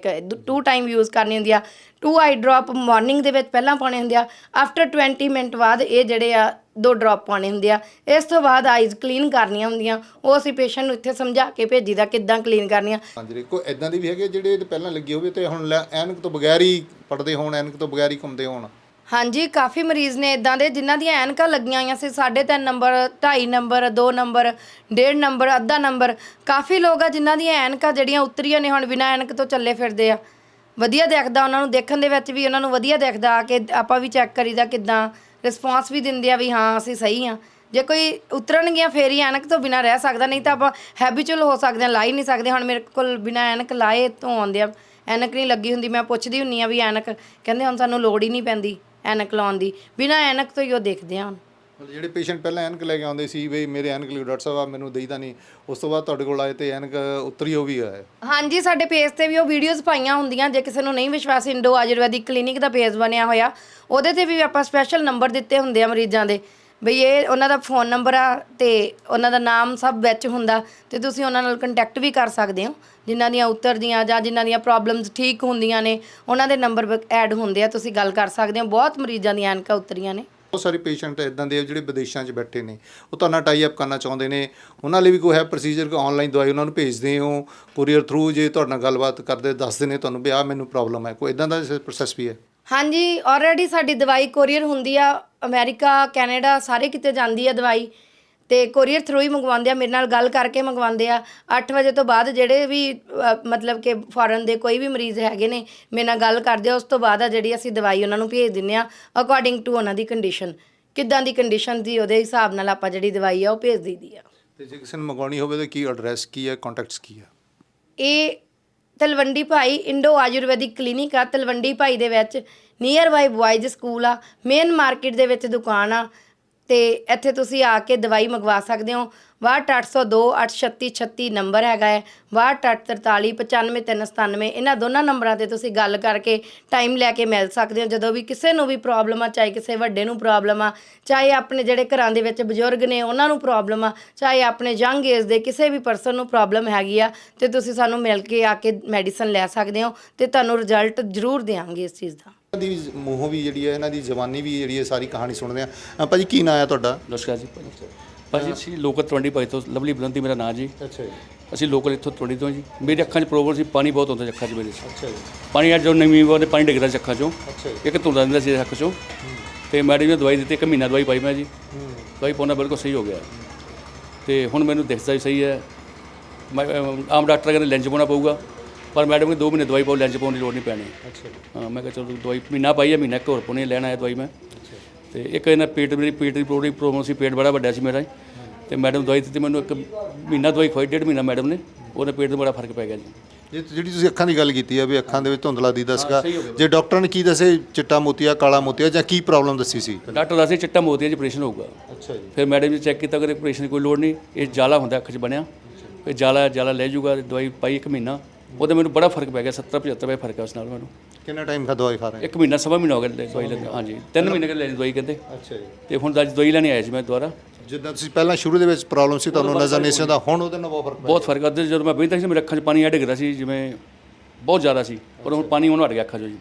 ਟੂ ਟਾਈਮ ਯੂਜ਼ ਕਰਨੀ ਹੁੰਦੀ ਆ। 2 ਆਈ ਡ੍ਰੌਪ ਮਾਰਨਿੰਗ ਦੇ ਵਿੱਚ ਪਹਿਲਾਂ ਪਾਉਣੇ ਹੁੰਦੇ ਆ ਆਫਟਰ 20 ਮਿੰਟ ਬਾਅਦ ਇਹ ਜਿਹੜੇ ਆ ਦੋ ਡ੍ਰੌਪ ਪਾਉਣੇ ਹੁੰਦੇ ਆ। ਇਸ ਤੋਂ ਬਾਅਦ ਆਈਜ਼ ਕਲੀਨ ਕਰਨੀਆਂ ਹੁੰਦੀਆਂ ਉਹ ਅਸੀਂ ਪੇਸ਼ੈਂਟ ਨੂੰ ਇੱਥੇ ਸਮਝਾ ਕੇ ਭੇਜੀਦਾ ਕਿੱਦਾਂ ਕਲੀਨ ਕਰਨੀਆਂ। ਹਾਂਜੀ ਕੋਈ ਇਦਾਂ ਦੀ ਵੀ ਹੈਗੇ ਜਿਹੜੇ ਪਹਿਲਾਂ ਲੱਗੇ ਹੋਵੇ ਤੇ ਹੁਣ ਐਨਕ ਤੋਂ ਬਗੈਰ ਹੀ ਪੜਦੇ ਹੋਣ ਐਨਕ ਤੋਂ ਬਗੈਰ ਹੀ ਘੁੰਮਦੇ ਹੋਣ। ਹਾਂਜੀ, ਕਾਫੀ ਮਰੀਜ਼ ਨੇ ਇਦਾਂ ਦੇ, ਜਿਨ੍ਹਾਂ ਦੀਆਂ ਐਨਕਾਂ ਲੱਗੀਆਂ ਹੋਈਆਂ ਸੀ 3.5 ਨੰਬਰ 2.5 ਨੰਬਰ 2 ਨੰਬਰ 1.5 ਨੰਬਰ, ਅੱਧਾ ਨੰਬਰ। ਕਾਫੀ ਲੋਕ ਆ ਜਿਨ੍ਹਾਂ ਦੀਆਂ ਐਨਕਾਂ ਜਿਹੜੀਆਂ ਉਤਰੀਆਂ ਨੇ ਹੁਣ, ਬਿਨਾਂ ਐਨਕ ਤੋਂ ਚੱਲੇ ਫਿਰਦੇ ਆ। ਵਧੀਆ ਦਿਖਦਾ ਉਹਨਾਂ ਨੂੰ, ਦੇਖਣ ਦੇ ਵਿੱਚ ਵੀ ਉਹਨਾਂ ਨੂੰ ਵਧੀਆ ਦਿਖਦਾ, ਕਿ ਆਪਾਂ ਵੀ ਚੈੱਕ ਕਰੀਦਾ ਕਿਦਾਂ, ਰਿਸਪੌਂਸ ਵੀ ਦਿੰਦੇ ਆ ਵੀ ਹਾਂ, ਅਸੀਂ ਸਹੀ ਆ ਜੇ ਕੋਈ ਉਤਰਨਗੀਆਂ, ਫੇਰ ਹੀ ਐਨਕ ਤੋਂ ਬਿਨਾਂ ਰਹਿ ਸਕਦਾ, ਨਹੀਂ ਤਾਂ ਆਪਾਂ ਹੈਬਿਚੁਅਲ ਹੋ ਸਕਦੇ ਹਾਂ ਲਾ ਹੀ ਨਹੀਂ ਸਕਦੇ। ਹੁਣ ਮੇਰੇ ਕੋਲ ਬਿਨਾਂ ਐਨਕ ਲਾਏ ਤੋਂ ਆਉਂਦੇ ਆ। ਐਨਕ ਨਹੀਂ ਲੱਗੀ ਹੁੰਦੀ, ਮੈਂ ਪੁੱਛਦੀ ਹੁੰਨੀ ਆ ਵੀ ਐਨਕ, ਕਹਿੰਦੇ ਹੁਣ ਸਾਨੂੰ ਲੋੜ ਹੀ ਨਹੀਂ ਪੈਂਦੀ। ਐਨਕ ਲਾਉਣ ਦੀ। ਬਿਨਾਂ ਐਨਕ ਤੋਂ ਹੀ ਉਹ ਦੇਖਦੇ ਆ ਹੁਣ। ਮਤਲਬ ਜਿਹੜੇ ਪੇਸ਼ੈਂਟ ਪਹਿਲਾਂ ਐਨਕ ਲੈ ਕੇ ਆਉਂਦੇ ਸੀ ਵੀ ਮੇਰੇ ਐਨਕ ਲਈ ਡਾਕਟਰ ਸਾਹਿਬ ਆ ਮੈਨੂੰ ਦੇਈਦਾ ਨਹੀਂ ਉਸ ਤੋਂ ਬਾਅਦ ਤੁਹਾਡੇ ਕੋਲ ਆਏ ਤੇ ਐਨਕ ਉਤਰੀ ਹੋ ਵੀ ਹੈ ਹਾਂਜੀ ਸਾਡੇ ਪੇਜ ਤੇ ਵੀ ਉਹ ਵੀਡੀਓਜ਼ ਪਾਈਆਂ ਹੁੰਦੀਆਂ ਜੇ ਕਿਸੇ ਨੂੰ ਨਹੀਂ ਵਿਸ਼ਵਾਸ ਇੰਡੋ ਆਯੁਰਵੈਦਿਕ ਕਲੀਨਿਕ ਦਾ ਪੇਜ ਬਣਿਆ ਹੋਇਆ ਉਹਦੇ ਤੇ ਵੀ ਆਪਾਂ ਸਪੈਸ਼ਲ ਨੰਬਰ ਦਿੱਤੇ ਹੁੰਦੇ ਆ ਮਰੀਜ਼ਾਂ ਦੇ। ਬਈ ਇਹ ਉਹਨਾਂ ਦਾ ਫੋਨ ਨੰਬਰ ਆ ਤੇ ਉਹਨਾਂ ਦਾ ਨਾਮ ਸਭ ਵਿੱਚ ਹੁੰਦਾ ਤੇ ਤੁਸੀਂ ਉਹਨਾਂ ਨਾਲ ਕੰਟੈਕਟ ਵੀ ਕਰ ਸਕਦੇ ਹੋ। ਜਿਨ੍ਹਾਂ ਦੀਆਂ ਉਤਰਦੀਆਂ ਜਾਂ ਜਿਨ੍ਹਾਂ ਦੀਆਂ ਪ੍ਰੋਬਲਮਸ ਠੀਕ ਹੁੰਦੀਆਂ ਨੇ, ਉਹਨਾਂ ਦੇ ਨੰਬਰ ਐਡ ਹੁੰਦੇ ਆ, ਤੁਸੀਂ ਗੱਲ ਕਰ ਸਕਦੇ ਹੋ। ਬਹੁਤ ਮਰੀਜ਼ਾਂ ਦੀਆਂ ਐਨਕਾਂ ਉਤਰੀਆਂ ਨੇ। ਬਹੁਤ ਸਾਰੇ ਪੇਸ਼ੈਂਟ ਇਦਾਂ ਦੇ ਆ ਜਿਹੜੇ ਵਿਦੇਸ਼ਾਂ 'ਚ ਬੈਠੇ ਨੇ। ਉਹ ਤੁਹਾਡਾ ਟਾਈ ਅਪ ਕਰਨਾ ਚਾਹੁੰਦੇ ਨੇ। ਉਹਨਾਂ ਲਈ ਵੀ ਕੋਈ ਹੈ ਪ੍ਰੋਸੀਜਰ ਕਿ ਆਨਲਾਈਨ ਦਵਾਈ ਉਹਨਾਂ ਨੂੰ ਭੇਜਦੇ ਹੋ ਕੋਰੀਅਰ ਥਰੂ ਜੇ ਤੁਹਾਡੇ ਨਾਲ ਗੱਲਬਾਤ ਕਰਦੇ, ਦੱਸਦੇ ਨੇ ਤੁਹਾਨੂੰ ਵੀ ਆਹ ਮੈਨੂੰ ਪ੍ਰੋਬਲਮ ਹੈ। ਕੋਈ ਇਦਾਂ ਦਾ ਪ੍ਰੋਸੈਸ ਵੀ ਹੈ? ਹਾਂਜੀ ਆਲਰੇਡੀ ਸਾਡੀ ਦਵਾਈ ਕੋਰੀਅਰ ਹੁੰਦੀ ਆ ਅਮਰੀਕਾ ਕੈਨੇਡਾ ਸਾਰੇ ਕਿਤੇ ਜਾਂਦੀ ਆ ਦਵਾਈ। ਤੇ ਕੋਰੀਅਰ ਥਰੂ ਹੀ ਮੰਗਵਾਉਂਦੇ ਆ ਮੇਰੇ ਨਾਲ ਗੱਲ ਕਰਕੇ ਮੰਗਵਾਉਂਦੇ ਆ। 8 ਵਜੇ ਤੋਂ ਬਾਅਦ ਜਿਹੜੇ ਵੀ ਅ, ਮਤਲਬ ਕਿ ਫੋਰਨ ਦੇ ਕੋਈ ਵੀ ਮਰੀਜ਼ ਹੈਗੇ ਨੇ ਮੇਰੇ ਨਾਲ ਗੱਲ ਕਰਦੇ ਆ ਉਸ ਤੋਂ ਬਾਅਦ ਆ ਜਿਹੜੀ ਅਸੀਂ ਦਵਾਈ ਉਹਨਾਂ ਨੂੰ ਭੇਜ ਦਿੰਨੇ ਆ ਅਕੋਰਡਿੰਗ ਟੂ ਉਹਨਾਂ ਦੀ ਕੰਡੀਸ਼ਨ ਕਿੱਦਾਂ ਦੀ ਕੰਡੀਸ਼ਨ ਦੀ ਉਹਦੇ ਹਿਸਾਬ ਨਾਲ ਆਪਾਂ ਜਿਹੜੀ ਦਵਾਈ ਆ ਉਹ ਭੇਜ ਦਈਦੀ ਆ। ਤੇ ਜੇ ਕਿਸੇ ਨੂੰ ਮੰਗਵਾਉਣੀ ਹੋਵੇ ਤਾਂ ਕੀ ਐਡਰੈਸ ਕੀ ਹੈ ਕੰਟੈਕਟਸ ਕੀ ਹੈ ਇਹ ਤਲਵੰਡੀ ਭਾਈ ਇੰਡੋ ਆਯੁਰਵੈਦਿਕ ਕਲੀਨਿਕ ਆ। ਤਲਵੰਡੀ ਭਾਈ ਦੇ ਵਿੱਚ ਨੀਅਰ ਬਾਈ ਬੁਆਇਜ਼ ਸਕੂਲ ਆ। ਮੇਨ ਮਾਰਕੀਟ ਦੇ ਵਿੱਚ ਦੁਕਾਨ ਆ। ਤੇ ਇੱਥੇ ਤੁਸੀਂ ਆ ਕੇ ਦਵਾਈ ਮੰਗਵਾ ਸਕਦੇ ਹੋ। 62802 83636 ਨੰਬਰ ਹੈਗਾ ਹੈ। 62843 95397 ਇਹਨਾਂ ਦੋਨਾਂ ਨੰਬਰਾਂ ਤੇ ਤੁਸੀਂ ਗੱਲ ਕਰਕੇ ਟਾਈਮ ਲੈ ਕੇ ਮਿਲ ਸਕਦੇ ਹੋ। ਜਦੋਂ ਵੀ ਕਿਸੇ ਨੂੰ ਵੀ ਪ੍ਰੋਬਲਮ ਆ ਚਾਹੇ ਕਿਸੇ ਵੱਡੇ ਨੂੰ ਪ੍ਰੋਬਲਮ ਆ ਚਾਹੇ ਆਪਣੇ ਜਿਹੜੇ ਘਰਾਂ ਦੇ ਵਿੱਚ ਬਜ਼ੁਰਗ ਨੇ ਉਹਨਾਂ ਨੂੰ ਪ੍ਰੋਬਲਮ ਆ ਚਾਹੇ ਆਪਣੇ ਯੰਗ ਏਜ ਦੇ ਕਿਸੇ ਵੀ ਪਰਸਨ ਨੂੰ ਪ੍ਰੋਬਲਮ ਹੈਗੀ ਆ ਤੇ ਤੁਸੀਂ ਸਾਨੂੰ ਮਿਲ ਕੇ ਆ ਕੇ ਮੈਡੀਸਨ ਲੈ ਸਕਦੇ ਹੋ ਤੇ ਤੁਹਾਨੂੰ ਰਿਜ਼ਲਟ ਜ਼ਰੂਰ ਦੇਵਾਂਗੇ ਇਸ ਚੀਜ਼ ਦਾ। ਇਹਨਾਂ ਦੀ ਮੂੰਹੋਂ ਵੀ ਜਿਹੜੀ ਹੈ ਇਹਨਾਂ ਦੀ ਜ਼ਬਾਨੀ ਵੀ ਜਿਹੜੀ ਹੈ ਸਾਰੀ ਕਹਾਣੀ ਸੁਣਦੇ ਆ ਭਾਜੀ ਕੀ ਨਾਂ ਆ ਤੁਹਾਡਾ? ਨਮਸਕਾਰ ਜੀ। ਭਾਜੀ ਅਸੀਂ ਲੋਕਲ 20 ਭਾਈ ਤੋਂ ਲਵਲੀ ਬਲੰਦੀ ਮੇਰਾ ਨਾਂ ਜੀ। ਅੱਛਾ ਜੀ। ਅਸੀਂ ਲੋਕਲ ਇੱਥੋਂ 20 ਤੋਂ ਜੀ। ਮੇਰੀ ਅੱਖਾਂ 'ਚ ਪ੍ਰੋਬਲਮ ਸੀ ਪਾਣੀ ਬਹੁਤ ਆਉਂਦਾ ਸੀ ਅੱਖਾਂ 'ਚ ਮੇਰੇ। ਅੱਛਾ ਜੀ। ਪਾਣੀ ਅੱਜ ਜੋ ਨਵੀਂ ਵਾਰ ਪਾਣੀ ਡਿੱਗਦਾ ਸੀ ਅੱਖਾਂ 'ਚੋਂ। ਅੱਛਾ ਜੀ। ਇੱਕ ਧੁੰਦਾ ਦਿੰਦਾ ਸੀ ਅੱਖ 'ਚੋਂ। ਤੇ ਮੈਡਮ ਨੇ ਦਵਾਈ ਦਿੱਤੀ ਇੱਕ ਮਹੀਨਾ ਦਵਾਈ ਪਾਈ ਮੈਂ ਜੀ। ਹੂੰ। ਦਵਾਈ ਪਾਉਣਾ ਬਿਲਕੁਲ ਸਹੀ ਹੋ ਗਿਆ। ਤੇ ਹੁਣ ਮੈਨੂੰ ਦਿਖਦਾ ਵੀ ਸਹੀ ਹੈ। ਮੈਂ ਆਮ ਡਾਕਟਰ ਕਹਿੰਦੇ ਲੈਂਜ ਪਾਉਣਾ ਪਊਗਾ। ਪਰ ਮੈਡਮ ਨੇ 2 ਮਹੀਨੇ ਦਵਾਈ ਪਾਓ ਲੈਂਜ ਪਾਉਣ ਦੀ ਲੋੜ ਨਹੀਂ ਪੈਣੀ। ਅੱਛਾ ਜੀ। ਹਾਂ ਮੈਂ ਕਿਹਾ ਚਲੋ ਦਵਾਈ ਮਹੀਨਾ ਪਾਈ ਹੈ ਮਹੀਨਾ ਇੱਕ ਹੋਰ ਪਾਉਣੀ ਹੈ, ਲੈਣ ਆਇਆ ਦਵਾਈ ਮੈਂ। ਤੇ ਇੱਕ ਇਹਨਾਂ ਪੇਟ ਮੇਰੀ ਪੇਟ ਦੀ ਪ੍ਰੋਬਲਮ ਪ੍ਰੋਬਲਮ ਸੀ ਪੇਟ ਬੜਾ ਵੱਡਾ ਸੀ ਮੇਰਾ ਤੇ ਮੈਡਮ ਦਵਾਈ ਦਿੱਤੀ ਮੈਨੂੰ ਇੱਕ ਮਹੀਨਾ ਦਵਾਈ ਖਵਾਈ ਡੇਢ ਮਹੀਨਾ ਮੈਡਮ ਨੇ ਉਹਨੇ ਪੇਟ ਨੂੰ ਬੜਾ ਫ਼ਰਕ ਪੈ ਗਿਆ ਜੀ। ਜੇ ਜਿਹੜੀ ਤੁਸੀਂ ਅੱਖਾਂ ਦੀ ਗੱਲ ਕੀਤੀ ਆ ਵੀ ਅੱਖਾਂ ਦੇ ਵਿੱਚ ਧੁੰਦਲਾ ਦੀ ਦੱਸਗਾ ਜੇ ਡਾਕਟਰ ਨੇ ਕੀ ਦੱਸੇ ਚਿੱਟਾ ਮੋਤੀਆ ਕਾਲਾ ਮੋਤੀਆ ਜਾਂ ਕੀ ਪ੍ਰੋਬਲਮ ਦੱਸੀ ਸੀ? ਡਾਕਟਰ ਦੱਸੇ ਚਿੱਟਾ ਮੋਤੀਆ 'ਚ ਆਪਰੇਸ਼ਨ ਹੋਊਗਾ। ਅੱਛਾ ਜੀ। ਫਿਰ ਮੈਡਮ ਜੀ ਚੈੱਕ ਕੀਤਾ ਕਿ ਆਪਰੇਸ਼ਨ ਦੀ ਕੋਈ ਲੋੜ ਨਹੀਂ ਇਹ ਜਾਲਾ ਹੁੰਦਾ ਅੱਖ 'ਚ ਬਣਿਆ। ਇਹ ਜਾਲਾ ਜਾਲਾ ਲੈ ਜਾਊਗਾ ਦਵਾਈ ਪਾਈ ਇੱਕ ਮਹੀਨਾ। ਉਹਦੇ ਮੈਨੂੰ ਬੜਾ ਫ਼ਰਕ ਪੈ ਗਿਆ 70 75 ਰੁਪਏ ਫ਼ਰਕ ਹੈ ਉਸ ਨਾਲ ਮੈਨੂੰ। ਕਿੰਨਾ ਟਾਈਮ ਖਾ ਦਵਾਈ ਖਾ ਰਹੇ? ਇੱਕ ਮਹੀਨਾ ਸਵਾ ਮਹੀਨਾ ਹੋ ਗਿਆ ਦਵਾਈ ਲੈਂਦੇ ਹਾਂਜੀ। ਤਿੰਨ ਮਹੀਨੇ ਕਹਿੰਦੇ ਦਵਾਈ ਕਹਿੰਦੇ। ਅੱਛਾ ਜੀ। ਤੇ ਹੁਣ ਅੱਜ ਦਵਾਈ ਲੈਣੀ ਆਇਆ ਸੀ ਮੈਂ ਦੁਬਾਰਾ। ਜਿੱਦਾਂ ਤੁਸੀਂ ਪਹਿਲਾਂ ਸ਼ੁਰੂ ਦੇ ਵਿੱਚ ਪ੍ਰੋਬਲਮ ਸੀ ਤੁਹਾਨੂੰ ਨਜ਼ਰ ਨਹੀਂ ਸੀ ਆਉਂਦਾ ਹੁਣ ਉਹਦੇ ਨਾਲ ਬਹੁਤ ਫ਼ਰਕ ਬਹੁਤ ਫ਼ਰਕ ਆ। ਜਦੋਂ ਮੈਂ ਬੈਠਦਾ ਸੀ ਮੇਰੇ ਅੱਖਾਂ 'ਚ ਪਾਣੀ ਆ ਡਿੱਗਦਾ ਸੀ ਜਿਵੇਂ ਬਹੁਤ ਜ਼ਿਆਦਾ ਸੀ। ਪਰ ਹੁਣ ਪਾਣੀ ਹੁਣ ਹਟ ਗਿਆ ਅੱਖਾਂ 'ਚੋਂ ਜੀ।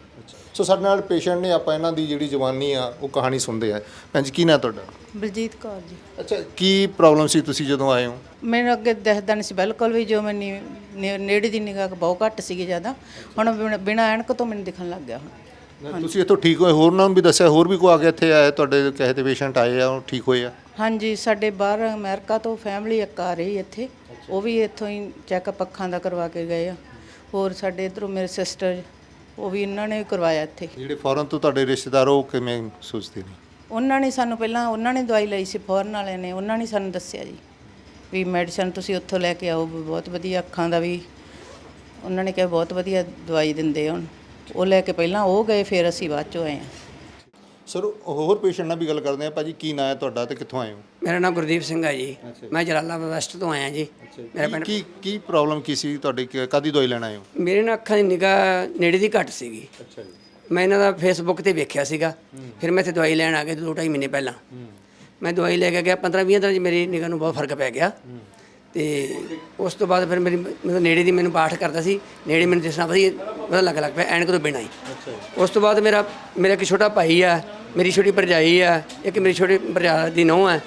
ਸੋ ਸਾਡੇ ਨਾਲ ਪੇਸ਼ੈਂਟ ਨੇ ਆਪਾਂ ਇਹਨਾਂ ਦੀ ਜਿਹੜੀ ਜਵਾਨੀ ਆ ਉਹ ਕਹਾਣੀ ਸੁਣਦੇ ਆ। ਭੈਣ ਜੀ ਕੀ ਨਾਂ ਤੁਹਾਡਾ? ਬਲਜੀਤ ਕੌਰ ਜੀ। ਅੱਛਾ ਕੀ ਪ੍ਰੋਬਲਮ ਸੀ ਤੁਸੀਂ ਜਦੋਂ ਆਏ ਹੋ? ਮੈਨੂੰ ਅੱਗੇ ਦਿਖਦਾ ਨਹੀਂ ਸੀ ਬਿਲਕੁਲ ਵੀ ਜੋ ਮੈਨੂੰ ਨੇ- ਨੇੜੇ ਦੀ ਨਿਗਾਹ ਬਹੁਤ ਘੱਟ ਸੀਗੀ ਜ਼ਿਆਦਾ। ਹੁਣ ਬਿਨ- ਬਿਨਾਂ ਐਨਕ ਤੋਂ ਮੈਨੂੰ ਦਿਖਣ ਲੱਗ ਗਿਆ ਹੁਣ। ਤੁਸੀਂ ਇੱਥੋਂ ਠੀਕ ਹੋਏ ਹੋਰ ਨੂੰ ਵੀ ਦੱਸਿਆ ਹੋਰ ਵੀ ਕੋਈ ਆ ਕੇ ਇੱਥੇ ਆਇਆ ਤੁਹਾਡੇ ਕਹੇ ਤੇ ਪੇਸ਼ੈਂਟ ਆਏ ਆ ਉਹ ਠੀਕ ਹੋਏ ਆ? ਹਾਂਜੀ ਸਾਡੇ ਬਾਹਰ ਅਮਰੀਕਾ ਤੋਂ ਫੈਮਿਲੀ ਇੱਕ ਆ ਰਹੀ ਇੱਥੇ। ਉਹ ਵੀ ਇੱਥੋਂ ਹੀ ਚੈੱਕਅਪ ਅੱਖਾਂ ਦਾ ਕਰਵਾ ਕੇ ਗਏ ਆ। ਹੋਰ ਸਾਡੇ ਇਧਰੋਂ ਮੇਰੇ ਸਿਸਟਰ ਉਹ ਵੀ ਇਹਨਾਂ ਨੇ ਕਰਵਾਇਆ ਇੱਥੇ। ਜਿਹੜੇ ਫੌਰਨ ਤੋਂ ਤੁਹਾਡੇ ਰਿਸ਼ਤੇਦਾਰ ਉਹ ਕਿਵੇਂ ਸੋਚਦੇ ਨੇ? ਉਹਨਾਂ ਨੇ ਸਾਨੂੰ ਪਹਿਲਾਂ ਉਹਨਾਂ ਨੇ ਦਵਾਈ ਲਈ ਸੀ ਫੌਰਨ ਵਾਲਿਆਂ ਨੇ। ਉਹਨਾਂ ਨੇ ਸਾਨੂੰ ਦੱਸਿਆ ਜੀ ਵੀ ਮੈਡੀਸਨ ਤੁਸੀਂ ਉੱਥੋਂ ਲੈ ਕੇ ਆਓ ਵੀ ਬਹੁਤ ਵਧੀਆ ਅੱਖਾਂ ਦਾ ਵੀ। ਉਹਨਾਂ ਨੇ ਕਿਹਾ ਬਹੁਤ ਵਧੀਆ ਦਵਾਈ ਦਿੰਦੇ ਹੁਣ। ਉਹ ਲੈ ਕੇ ਪਹਿਲਾਂ ਉਹ ਗਏ ਫਿਰ ਅਸੀਂ ਬਾਅਦ ਚੋਂ ਆਏ ਆ ਸਰ ਹੋਰ ਪੇਸ਼ੈਂਟ ਨਾਲ ਵੀ ਗੱਲ ਕਰਦੇ ਆ ਭਾਜੀ ਕੀ ਨਾਂ ਹੈ ਤੁਹਾਡਾ ਤੇ ਕਿੱਥੋਂ ਆਏ ਹੋ? ਮੇਰਾ ਨਾਮ ਗੁਰਦੀਪ ਸਿੰਘ ਹੈ ਜੀ। ਮੈਂ ਜਲਾਲਾਬਾਦ ਵੈਸਟ ਤੋਂ ਆਇਆ ਜੀ। ਮੇਰਾ ਪਿੰਡ ਕੀ ਕੀ ਪ੍ਰੋਬਲਮ ਕੀ ਸੀ ਤੁਹਾਡੀ? ਕ- ਕਾਹਦੀ ਦਵਾਈ ਲੈਣ ਆਏ ਹੋ? ਮੇਰੇ ਨਾਲ ਅੱਖਾਂ ਦੀ ਨਿਗਾਹ ਨੇੜੇ ਦੀ ਘੱਟ ਸੀਗੀ। ਅੱਛਾ ਜੀ। ਮੈਂ ਇਹਨਾਂ ਦਾ ਫੇਸਬੁੱਕ ਤੇ ਵੇਖਿਆ ਸੀਗਾ। ਫਿਰ ਮੈਂ ਇੱਥੇ ਦਵਾਈ ਲੈਣ ਆ ਗਿਆ ਦੋ ਢਾਈ ਮਹੀਨੇ ਪਹਿਲਾਂ। ਮੈਂ ਦਵਾਈ ਲੈ ਕੇ ਗਿਆ 15 20 ਦਿਨਾਂ 'ਚ ਮੇਰੀ ਨਿਗਾਹ ਨੂੰ ਬਹੁਤ ਫ਼ਰਕ ਪੈ ਗਿਆ। ਤੇ ਉਸ ਤੋਂ ਬਾਅਦ ਫਿਰ ਮੇਰੀ ਮਤਲਬ ਨੇੜੇ ਦੀ ਮੈਨੂੰ ਪਾਠ ਕਰਦਾ ਸੀ। ਨੇੜੇ ਮੈਨੂੰ ਦਿਸਣਾ ਵਧੀਆ ਵਧੀਆ ਲੱਗ ਲੱਗ ਪਿਆ ਐਨਕ ਤੋਂ ਬਿਨਾਂ ਹੀ। ਉਸ ਤੋਂ ਬਾਅਦ ਮੇਰਾ ਮੇਰਾ ਇੱਕ ਛੋਟਾ ਭਾਈ ਆ ਮੇਰੀ ਛੋਟੀ ਭਰਜਾਈ ਆ ਇੱਕ ਮੇਰੀ ਛੋਟੀ ਭਰਜਾ ਦੀ ਨੂੰਹ ਆ।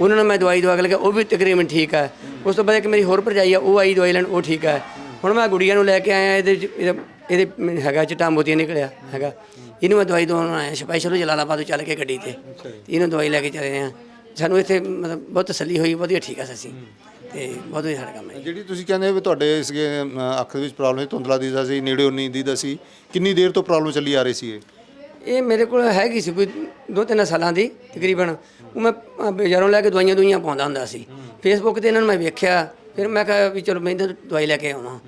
ਉਹਨਾਂ ਨੂੰ ਮੈਂ ਦਵਾਈ ਦਵਾ ਕੇ ਲਗਾ ਉਹ ਵੀ ਤਕਰੀਬਨ ਠੀਕ ਆ। ਉਸ ਤੋਂ ਬਾਅਦ ਇੱਕ ਮੇਰੀ ਹੋਰ ਭਰਜਾਈ ਆ ਉਹ ਆਈ ਦਵਾਈ ਲੈਣ ਉਹ ਠੀਕ ਆ। ਹੁਣ ਮੈਂ ਗੁੜੀਆ ਨੂੰ ਲੈ ਕੇ ਆਇਆ ਇਹਦੇ 'ਚ- ਇਹਦਾ- ਇਹਦੇ ਹੈਗਾ ਚਿੱਟਾ ਮੋਤੀਆ ਨਿਕਲਿਆ ਹੈਗਾ। ਇਹਨੂੰ ਮੈਂ ਦਵਾਈ ਦਵਾਉਣ ਆਇਆ ਸਪੈਸ਼ਲ ਜਲਾਲਾਬਾਦ ਤੋਂ ਚੱਲ ਕੇ ਗੱਡੀ ਤੇ। ਇਹਨੂੰ ਦਵਾਈ ਲੈ ਕੇ ਚਲੇ ਆ। ਸਾਨੂੰ ਇੱਥੇ ਮਤਲਬ ਬਹੁਤ ਤਸੱਲੀ ਹੋਈ ਵਧੀਆ ਠੀਕ ਆ ਅਸੀਂ ਤੇ ਬਹੁਤ ਵਧੀਆ ਸਾਡਾ ਕੰਮ ਹੈ ਜਿਹੜੀ ਤੁਸੀਂ ਕਹਿੰਦੇ ਵੀ ਤੁਹਾਡੇ ਸੀਗੇ ਅਮ, ਅੱਖ ਦੇ ਵਿੱਚ ਪ੍ਰੋਬਲਮ ਸੀ ਧੁੰਦਲਾ ਦਿਸਦਾ ਸੀ ਨੇੜੇ ਉਨੀ ਦਿਸਦਾ ਸੀ ਕਿੰਨੀ ਦੇਰ ਤੋਂ ਪ੍ਰੋਬਲਮ ਚੱਲੀ ਆ ਰਹੀ ਸੀ ਇਹ? ਇਹ ਮੇਰੇ ਕੋਲ ਹੈਗੀ ਸੀ ਕੋਈ ਦੋ ਤਿੰਨ ਸਾਲਾਂ ਦੀ ਤਕਰੀਬਨ। ਉਹ ਮੈਂ ਬਾਜ਼ਾਰੋਂ ਲੈ ਕੇ ਦਵਾਈਆਂ ਦੁਈਆਂ ਪਾਉਂਦਾ ਹੁੰਦਾ ਸੀ। ਫੇਸਬੁੱਕ ਤੇ ਇਹਨਾਂ ਨੂੰ ਮੈਂ ਵੇਖਿਆ। ਫਿਰ ਮੈਂ ਕਿਹਾ ਵੀ ਚਲੋ ਮੈਂ ਇਹਨਾਂ ਤੋਂ ਦਵਾਈ ਲੈ ਕੇ ਆਉਣਾ।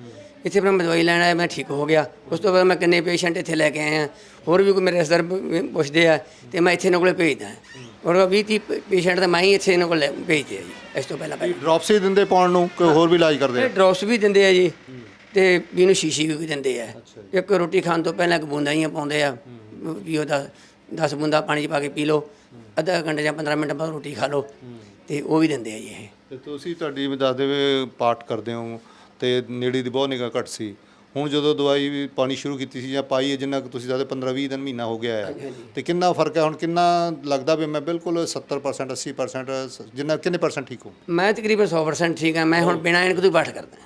ਇੱਥੇ ਫਿਰ ਮੈਂ ਦਵਾਈ ਲੈਣ ਆਇਆ ਮੈਂ ਠੀਕ ਹੋ ਗਿਆ। ਉਸ ਤੋਂ ਬਾਅਦ ਮੈਂ ਕਿੰਨੇ ਪੇਸ਼ੈਂਟ ਇੱਥੇ ਲੈ ਕੇ ਆਇਆ ਹੋਰ ਵੀ ਕੋਈ ਮੇਰੇ ਰਿਸ਼ਤੇਦਾਰ ਪ- ਪੁੱਛਦੇ ਆ ਤੇ ਮੈਂ ਇੱਥੇ ਇਹਨਾਂ ਕੋਲੇ ਭੇਜਦਾ। ਔਰ 20 30 ਪੇਸ਼ੈਂਟ ਤਾਂ ਮੈਂ ਹੀ ਇੱਥੇ ਇਹਨਾਂ ਕੋਲ ਭੇਜਦੇ ਆ ਜੀ ਇਸ ਤੋਂ ਪਹਿਲਾਂ ਪਹਿਲਾਂ। ਡ੍ਰੌਪਸ ਹੀ ਦਿੰਦੇ ਪਾਉਣ ਨੂੰ ਕੋਈ ਹੋਰ ਵੀ ਇਲਾਜ ਕਰਦੇ ਆ? ਇਹ ਡ੍ਰੌਪਸ ਵੀ ਦਿੰਦੇ ਆ ਜੀ ਤੇ ਵੀ ਇਹਨੂੰ ਸ਼ੀਸ਼ੀ ਵੀ ਦਿੰਦੇ ਆ। ਇੱਕ ਰੋਟੀ ਖਾਣ ਤੋਂ ਪਹਿਲਾਂ ਇੱਕ ਬੂੰਦਾਂ ਹੀ ਪਾਉਂਦੇ ਆ। ਵੀ ਉਹਦਾ 10 ਬੂੰਦਾਂ ਪਾਣੀ 'ਚ ਪਾ ਕੇ ਪੀ ਲਓ ਅੱਧਾ ਘੰਟੇ ਜਾਂ 15 ਮਿੰਟ ਬਾਅਦ ਰੋਟੀ ਖਾ ਲਓ ਤੇ ਉਹ ਵੀ ਦਿੰਦੇ ਆ ਜੀ ਇਹ। ਤੇ ਤੁਸੀਂ ਤੁਹਾਡੀ ਵੀ ਦੱਸਦੇ ਵੇ ਪਾਠ ਕਰਦੇ ਹੋ ਤੇ ਨੇੜੇ ਦੀ ਬਹੁਤ ਨਿਗਾਹ ਘੱਟ ਸੀ। ਹੁਣ ਜਦੋਂ ਦਵਾਈ ਵੀ ਪਾਣੀ ਸ਼ੁਰੂ ਕੀਤੀ ਸੀ ਜਾਂ ਪਾਈ ਹੈ ਜਿੰਨਾ ਕੁ ਤੁਸੀਂ ਦੱਸਦੇ 15 20 ਦਿਨ ਮਹੀਨਾ ਹੋ ਗਿਆ ਹੈ ਤੇ ਕਿੰਨਾ ਫ਼ਰਕ ਹੈ? ਹੁਣ ਕਿੰਨਾ ਲੱਗਦਾ ਵੀ ਮੈਂ ਬਿਲਕੁਲ 70% 80% ਸ- ਜਿੰਨਾ ਕਿੰਨੇ ਪਰਸੈਂਟ ਠੀਕ ਹੋ? ਮੈਂ ਤਕਰੀਬਨ 100% ਠੀਕ ਆ ਮੈਂ ਹੁਣ ਬਿਨਾਂ ਐਨਕ ਤੋਂ ਹੀ ਪਾਠ ਕਰਦਾ।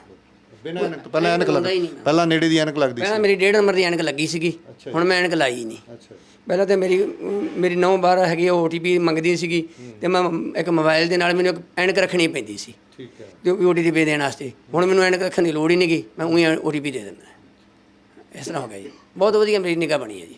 ਬਿਨਾਂ ਐਨਕ ਤੋਂ ਪਹਿਲਾਂ ਐਨਕ ਹੁੰਦਾ ਹੀ ਨਹੀਂ ਮੈਂ। ਪਹਿਲਾਂ ਨੇੜੇ ਦੀ ਐਨਕ ਲੱਗਦੀ ਪਹਿਲਾਂ ਮੇਰੀ ਡੇਢ ਨੰਬਰ ਦੀ ਐਨਕ ਲੱਗੀ ਸੀਗੀ ਹੁਣ ਮੈਂ ਐਨਕ ਲਾਈ ਨਹੀਂ। ਅੱਛਾ ਪਹਿਲਾਂ ਤੇ ਮੇਰੀ ਮੇਰੀ ਨੌ ਬਾਰ ਹੈਗੀ ਉਹ ਓਟੀਪੀ ਮੰਗਦੀ ਸੀਗੀ ਤੇ ਮੈਂ ਇੱਕ ਮੋਬਾਈਲ ਦੇ ਨਾਲ ਮੈਨੂੰ ਇੱਕ ਐਨਕ ਰੱਖਣੀ ਪੈਂਦੀ ਸੀ। ਠੀਕ ਹੈ। ਤੇ ਓਟੀਪੀ ਦੇਣ ਵਾਸਤੇ। ਹੁਣ ਮੈਨੂੰ ਐਨਕ ਰੱਖਣ ਦੀ ਲੋੜ ਹੀ ਨਹੀਂਗੀ ਮੈਂ ਉਹੀ ਓਟੀਪੀ ਦੇ ਦਿੰਦਾ। ਇਸ ਤਰ੍ਹਾਂ ਹੋ ਗਿਆ ਜੀ। ਬਹੁਤ ਵਧੀਆ ਮੇਰੀ ਨਿਗਾਹ ਬਣੀ ਹੈ ਜੀ।